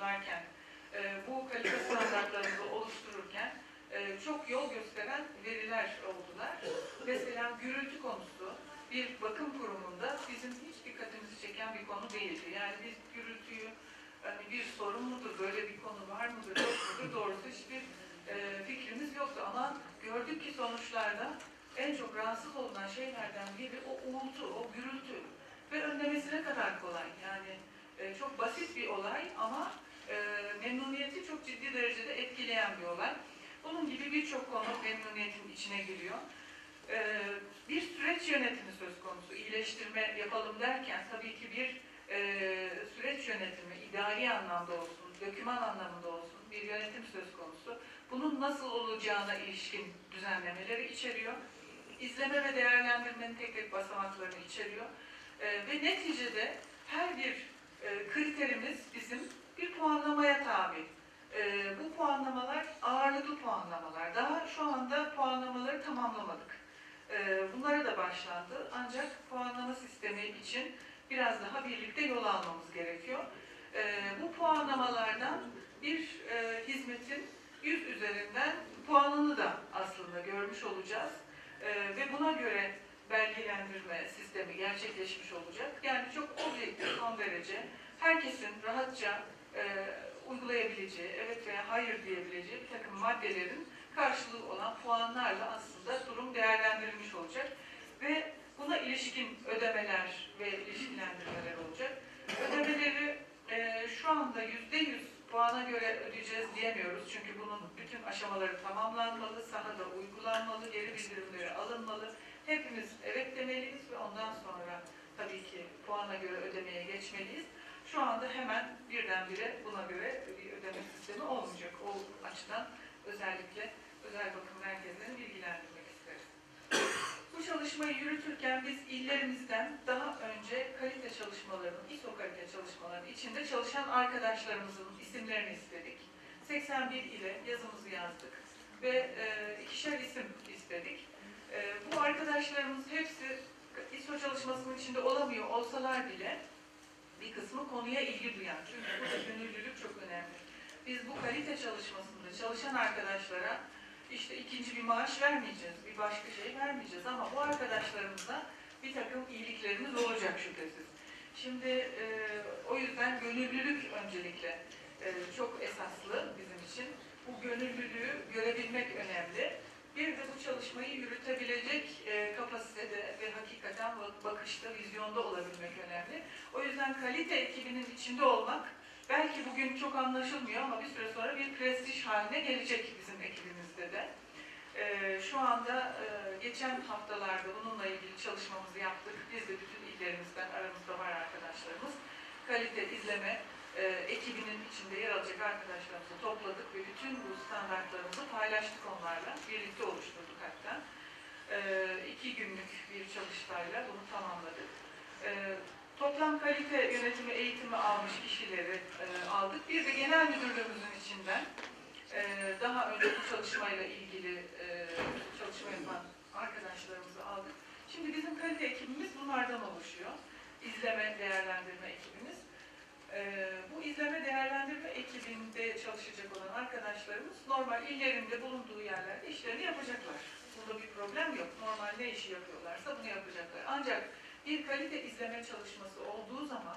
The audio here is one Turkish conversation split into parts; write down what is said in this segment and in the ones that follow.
varken, e, bu kalite standartlarımızı oluştururken e, çok yol gösteren veriler oldular. Mesela gürültü konusu bir bakım kurumunda bizim hiç dikkatimizi çeken bir konu değildi. Yani biz gürültüyü hani bir sorun mudur, böyle bir konu var mıdır, yok mudur doğrusu hiçbir e, fikrimiz yoktu. Ama gördük ki sonuçlarda en çok rahatsız olunan şeylerden biri o uğultu, o gürültü ve önlemesi ne kadar kolay. Yani çok basit bir olay ama e, memnuniyeti çok ciddi derecede etkileyen bir olay. Bunun gibi birçok konu memnuniyetin içine giriyor. E, bir süreç yönetimi söz konusu. İyileştirme yapalım derken tabii ki bir e, süreç yönetimi, idari anlamda olsun, döküman anlamında olsun bir yönetim söz konusu. Bunun nasıl olacağına ilişkin düzenlemeleri içeriyor. İzleme ve değerlendirmenin tek tek basamaklarını içeriyor. E, ve neticede her bir e, kriterimiz bizim bir puanlamaya tabi. E, bu puanlamalar ağırlıklı puanlamalar. Daha şu anda puanlamaları tamamlamadık. E, bunlara da başlandı. Ancak puanlama sistemi için biraz daha birlikte yol almamız gerekiyor. E, bu puanlamalardan bir e, hizmetin 100 üzerinden puanını da aslında görmüş olacağız. E, ve buna göre belgelendirme sistemi gerçekleşmiş olacak. Yani çok objektif son derece herkesin rahatça e, uygulayabileceği, evet veya hayır diyebileceği bir takım maddelerin karşılığı olan puanlarla aslında durum değerlendirilmiş olacak. Ve buna ilişkin ödemeler ve ilişkilendirmeler olacak. Ödemeleri e, şu anda yüzde yüz puana göre ödeyeceğiz diyemiyoruz. Çünkü bunun bütün aşamaları tamamlanmalı, sahada uygulanmalı, geri bildirimleri alınmalı. Hepimiz evet demeliyiz ve ondan sonra tabii ki puana göre ödemeye geçmeliyiz. Şu anda hemen birdenbire buna göre bir ödeme sistemi olmayacak. O açıdan özellikle özel bakım merkezlerini bilgilendirmek isteriz. Bu çalışmayı yürütürken biz illerimizden daha önce kalite çalışmalarının, ISO kalite çalışmalarının içinde çalışan arkadaşlarımızın isimlerini istedik. 81 ile yazımızı yazdık ve e, ikişer isim istedik. E, bu arkadaşlarımız hepsi ISO çalışmasının içinde olamıyor olsalar bile bir kısmı konuya ilgi duyan. Çünkü burada gönüllülük çok önemli. Biz bu kalite çalışmasında çalışan arkadaşlara işte ikinci bir maaş vermeyeceğiz, bir başka şey vermeyeceğiz ama bu arkadaşlarımıza bir takım iyiliklerimiz olacak şüphesiz. Şimdi e, o yüzden gönüllülük öncelikle e, çok esaslı bizim için. Bu gönüllülüğü görebilmek önemli. Çalışmayı yürütebilecek e, kapasitede ve hakikaten bakışta, vizyonda olabilmek önemli. O yüzden kalite ekibinin içinde olmak belki bugün çok anlaşılmıyor ama bir süre sonra bir prestij haline gelecek bizim ekibimizde de. E, şu anda e, geçen haftalarda bununla ilgili çalışmamızı yaptık. Biz de bütün illerimizden aramızda var arkadaşlarımız. Kalite izleme e, ekibinin içinde yer alacak arkadaşlarımızı topladık ve bütün bu standartlarımızı paylaştık onlarla. Birlikte oluşturduk hatta. E, iki günlük bir çalıştayla bunu tamamladık. E, toplam kalite yönetimi eğitimi almış kişileri e, aldık. Bir de genel müdürlüğümüzün içinden e, daha önce bu çalışmayla ilgili e, çalışma yapan arkadaşlarımızı aldık. Şimdi bizim kalite ekibimiz bunlardan oluşuyor. İzleme, değerlendirme ekibimiz. Ee, bu izleme değerlendirme ekibinde çalışacak olan arkadaşlarımız normal illerinde bulunduğu yerlerde işlerini yapacaklar. Burada bir problem yok. Normal ne işi yapıyorlarsa bunu yapacaklar. Ancak bir kalite izleme çalışması olduğu zaman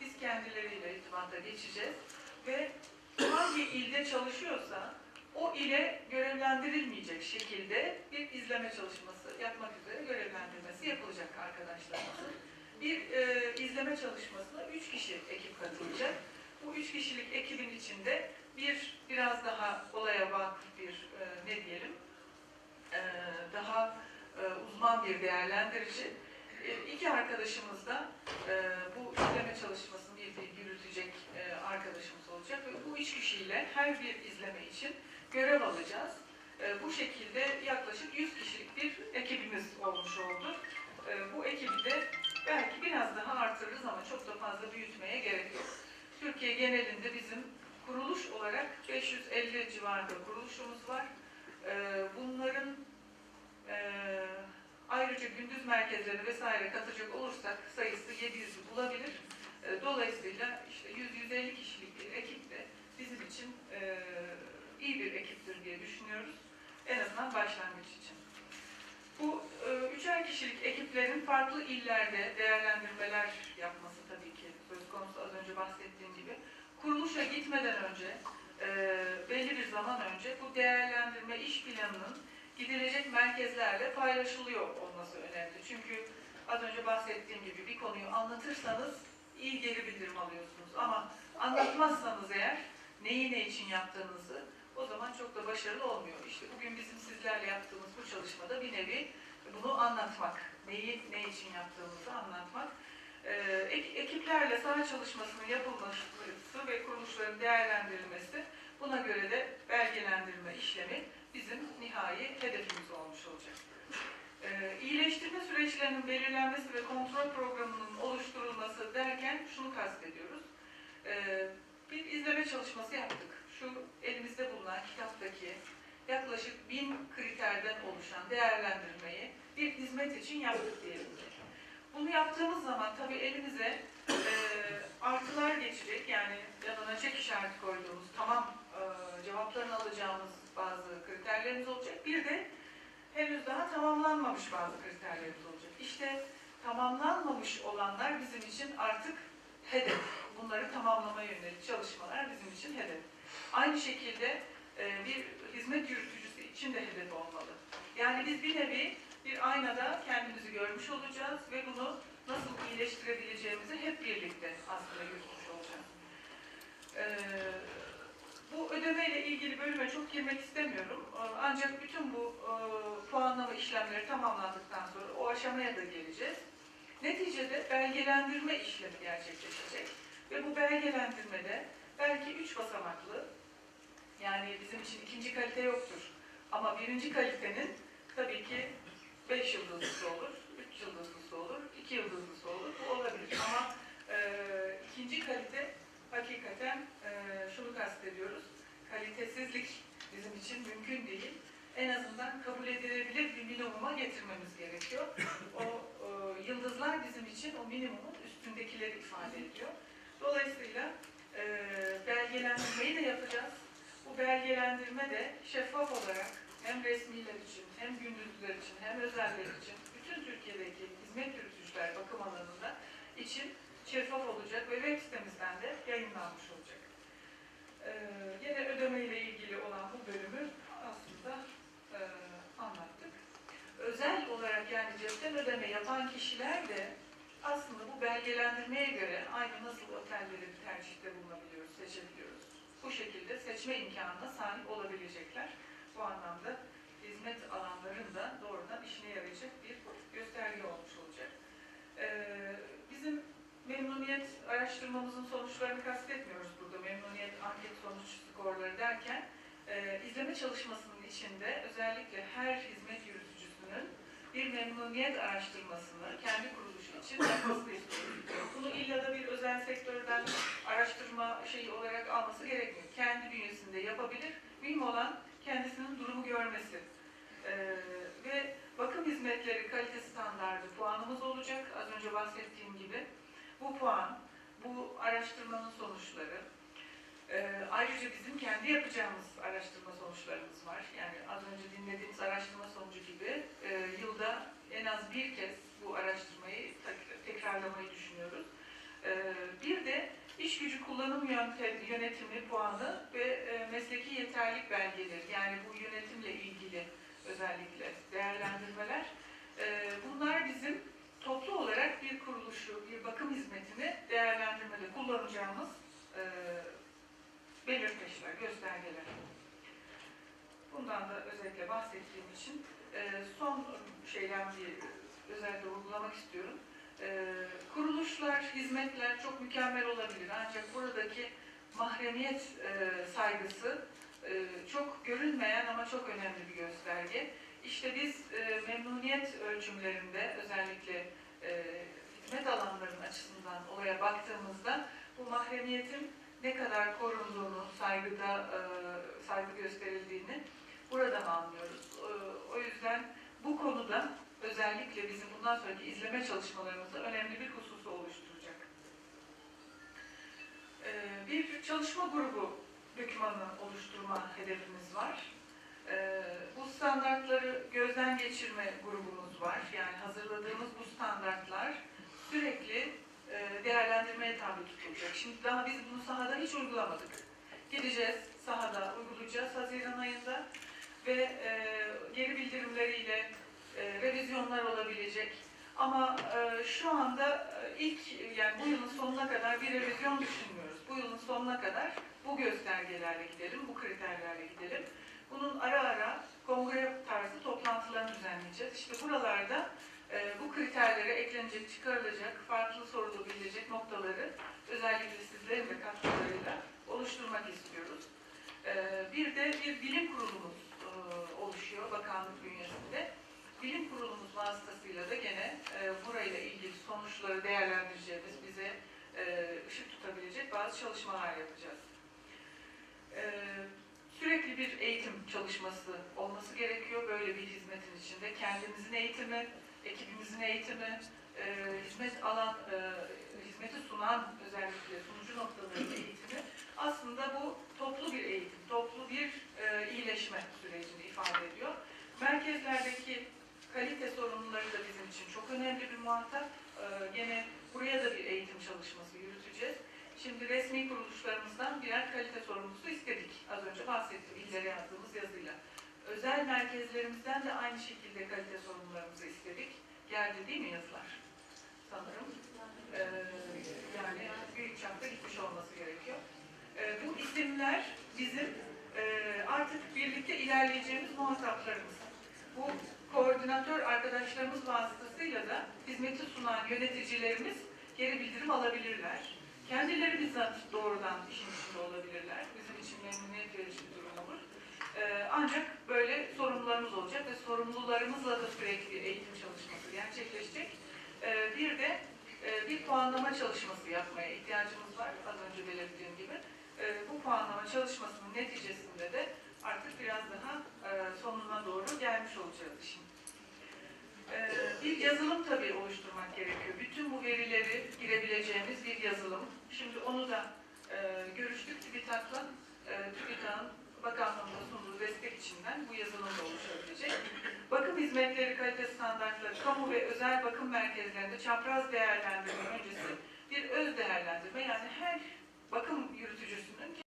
biz kendileriyle irtibata geçeceğiz ve hangi ilde çalışıyorsa o ile görevlendirilmeyecek şekilde bir izleme çalışması yapmak üzere görevlendirmesi yapılacak arkadaşlarımızın. Bir e, izleme çalışmasına üç kişi ekip katılacak. Bu üç kişilik ekibin içinde bir biraz daha olaya vakıf bir e, ne diyelim e, daha e, uzman bir değerlendirici. E, iki arkadaşımız da e, bu izleme çalışmasını yürütecek e, arkadaşımız olacak ve bu üç kişiyle her bir izleme için görev alacağız. E, bu şekilde yaklaşık 100 kişilik bir ekibimiz olmuş oldu. E, bu ekibi de belki biraz daha artırırız ama çok da fazla büyütmeye gerek yok. Türkiye genelinde bizim kuruluş olarak 550 civarında kuruluşumuz var. Ee, bunların e, ayrıca gündüz merkezleri vesaire katacak olursak sayısı 700'ü bulabilir. E, Dolayısıyla işte 100-150 kişilik bir ekip de bizim için e, iyi bir ekiptir diye düşünüyoruz. En azından başlangıç için. Bu e, üçer kişilik ekiplerin farklı illerde değerlendirmeler yapması tabii ki söz konusu az önce bahsettiğim gibi. Kuruluşa gitmeden önce, e, belli bir zaman önce bu değerlendirme iş planının gidilecek merkezlerle paylaşılıyor olması önemli. Çünkü az önce bahsettiğim gibi bir konuyu anlatırsanız iyi geri bildirim alıyorsunuz. Ama anlatmazsanız eğer neyi ne için yaptığınızı o zaman çok da başarılı olmuyor. İşte bugün bizim sizlerle yaptığımız çalışmada bir nevi bunu anlatmak, neyi ne için yaptığımızı anlatmak. Ek- ekiplerle saha çalışmasının yapılması ve kuruluşların değerlendirilmesi buna göre de belgelendirme işlemi bizim nihai hedefimiz olmuş olacak. Ee, iyileştirme süreçlerinin belirlenmesi ve kontrol programının oluşturulması derken şunu kastediyoruz. Ee, bir izleme çalışması yaptık. Şu yaklaşık bin kriterden oluşan değerlendirmeyi bir hizmet için yaptık diyelim ki. Bunu yaptığımız zaman tabii elimize e, artılar geçecek yani yanına çek işareti koyduğumuz tamam e, cevaplarını alacağımız bazı kriterlerimiz olacak. Bir de henüz daha tamamlanmamış bazı kriterlerimiz olacak. İşte tamamlanmamış olanlar bizim için artık hedef. Bunları tamamlamaya yönelik çalışmalar bizim için hedef. Aynı şekilde e, bir hizmet yürütücüsü için de hedef olmalı. Yani biz bir nevi bir aynada kendimizi görmüş olacağız ve bunu nasıl iyileştirebileceğimizi hep birlikte aslında yürütmüş olacağız. Ee, bu ödemeyle ilgili bölüme çok girmek istemiyorum. Ee, Ancak bütün bu e, puanlama işlemleri tamamlandıktan sonra o aşamaya da geleceğiz. Neticede belgelendirme işlemi gerçekleşecek. Ve bu belgelendirmede belki üç basamaklı, yani bizim için ikinci kalite yoktur. Ama birinci kalitenin tabii ki beş yıldızlısı olur, üç yıldızlısı olur, iki yıldızlısı olur. Bu olabilir. Ama e, ikinci kalite hakikaten e, şunu kastediyoruz. Kalitesizlik bizim için mümkün değil. En azından kabul edilebilir bir minimuma getirmemiz gerekiyor. O e, yıldızlar bizim için o minimumun üstündekileri ifade ediyor. Dolayısıyla e, belgelendirmeyi de yapacağız. Bu belgelendirme de şeffaf olarak hem resmiler için, hem gündüzler için, hem özeller için, bütün Türkiye'deki hizmet yürütücüler bakım alanında için şeffaf olacak ve web sitemizden de yayınlanmış olacak. Ee, yine ödeme ile ilgili olan bu bölümü aslında e, anlattık. Özel olarak yani cepten ödeme yapan kişiler de aslında bu belgelendirmeye göre aynı nasıl otelleri bir tercihte bulunabiliyoruz, seçebiliyoruz. Bu şekilde seçme imkanına sahip olabilecekler. Bu anlamda hizmet alanlarında doğrudan işine yarayacak bir gösterge olmuş olacak. Ee, bizim memnuniyet araştırmamızın sonuçlarını kastetmiyoruz burada. Memnuniyet anket sonuç skorları derken e, izleme çalışmasının içinde özellikle her hizmet yürütücüsünün bir memnuniyet araştırmasını kendi kuruluşu için yapmasını istiyoruz. Bunu illa da bir özel sektörden araştırma şeyi olarak alması gerekmiyor. Kendi bünyesinde yapabilir. Mühim olan kendisinin durumu görmesi. Ee, ve bakım hizmetleri kalite standardı puanımız olacak. Az önce bahsettiğim gibi. Bu puan, bu araştırmanın sonuçları, ee, ayrıca bizim kendi yapacağımız araştırma sonuçlarımız var. Yani az önce dinlediğimiz araştırma sonucu gibi e, yılda en az bir kez bu araştırmayı tek- tekrarlamayı düşünüyoruz. Ee, bir de iş gücü kullanım yönetimi puanı ve e, mesleki yeterlik belgeleri yani bu yönetimle ilgili özellikle değerlendirmeler. Ee, bunlar bizim toplu olarak bir kuruluşu, bir bakım hizmetini değerlendirmede kullanacağımız e, belirteçler, göstergeler. Bundan da özellikle bahsettiğim için e, son şeyden bir özellikle vurgulamak istiyorum. E, kuruluşlar, hizmetler çok mükemmel olabilir ancak buradaki mahremiyet e, saygısı e, çok görünmeyen ama çok önemli bir gösterge. İşte biz e, memnuniyet ölçümlerinde özellikle hizmet alanlarının açısından olaya baktığımızda bu mahremiyetin ne kadar korunduğunu, saygıda saygı gösterildiğini buradan anlıyoruz. O yüzden bu konuda özellikle bizim bundan sonraki izleme çalışmalarımızda önemli bir hususu oluşturacak. Ee, bir çalışma grubu dokümanı oluşturma hedefimiz var. Ee, bu standartları gözden geçirme grubumuz var. Yani hazırladığımız bu standartlar sürekli e, değerlendirmeye tabi tutulacak. Şimdi daha biz bunu sahada hiç uygulamadık. Gideceğiz, sahada uygulayacağız Haziran ayında ve e, geri bildirimleriyle e, revizyonlar olabilecek. Ama e, şu anda e, ilk yani bu yılın sonuna kadar bir revizyon düşünmüyoruz. Bu yılın sonuna kadar bu göstergelerle gidelim, bu kriterlerle gidelim. Bunun ara ara kongre tarzı toplantılarını düzenleyeceğiz. İşte buralarda e, bu kriterlere eklenecek, çıkarılacak, farklı sorulabilecek noktaları özellikle sizlerin de katkılarıyla oluşturmak istiyoruz. E, bir de bir bilim kurulumuz e, oluşuyor bakanlık bünyesinde. Bilim kurulumuz vasıtasıyla da gene e, burayla ilgili sonuçları değerlendireceğimiz, bize e, ışık tutabilecek bazı çalışmalar yapacağız. E, sürekli bir eğitim çalışması olması gerekiyor böyle bir hizmetin içinde. Kendimizin eğitimi, ekibimizin eğitimi, e, hizmet alan, e, hizmeti sunan özellikle sunucu noktalarının eğitimi aslında bu toplu bir eğitim, toplu bir e, iyileşme sürecini ifade ediyor. Merkezlerdeki kalite sorunları da bizim için çok önemli bir muhatap. E, gene buraya da bir eğitim çalışması yürüteceğiz. Şimdi resmi kuruluşlarımızdan birer kalite sorumlusu istedik. Az önce bahsettim illere yazdığımız yazıyla. Özel merkezlerimizden de aynı şekilde kalite sorumlularımızı istedik. Geldi değil mi yazılar? Sanırım. Ee, yani büyük çapta gitmiş olması gerekiyor. Ee, bu isimler bizim e, artık birlikte ilerleyeceğimiz muhataplarımız. Bu koordinatör arkadaşlarımız vasıtasıyla da hizmeti sunan yöneticilerimiz geri bildirim alabilirler. Kendileri bizzat doğrudan işin içinde olabilirler. Bizim için memnuniyet verici bir durum olur. Ee, ancak böyle sorumlularımız olacak ve sorumlularımızla da sürekli eğitim çalışması gerçekleşecek. Ee, bir de e, bir puanlama çalışması yapmaya ihtiyacımız var. Az önce belirttiğim gibi. Ee, bu puanlama çalışmasının neticesinde de artık biraz daha e, sonuna doğru gelmiş olacağız işin. Ee, bir yazılım tabii oluşturmak gerekiyor. Bütün bu verileri girebileceğimiz bir yazılım. Şimdi onu da e, görüştük TÜBİTAK'la. E, TÜBİTAK'ın bakanlığımıza sunduğu destek içinden bu yazılım da oluşabilecek. Bakım hizmetleri kalite standartları, kamu ve özel bakım merkezlerinde çapraz değerlendirme öncesi bir öz değerlendirme yani her bakım yürütücüsünün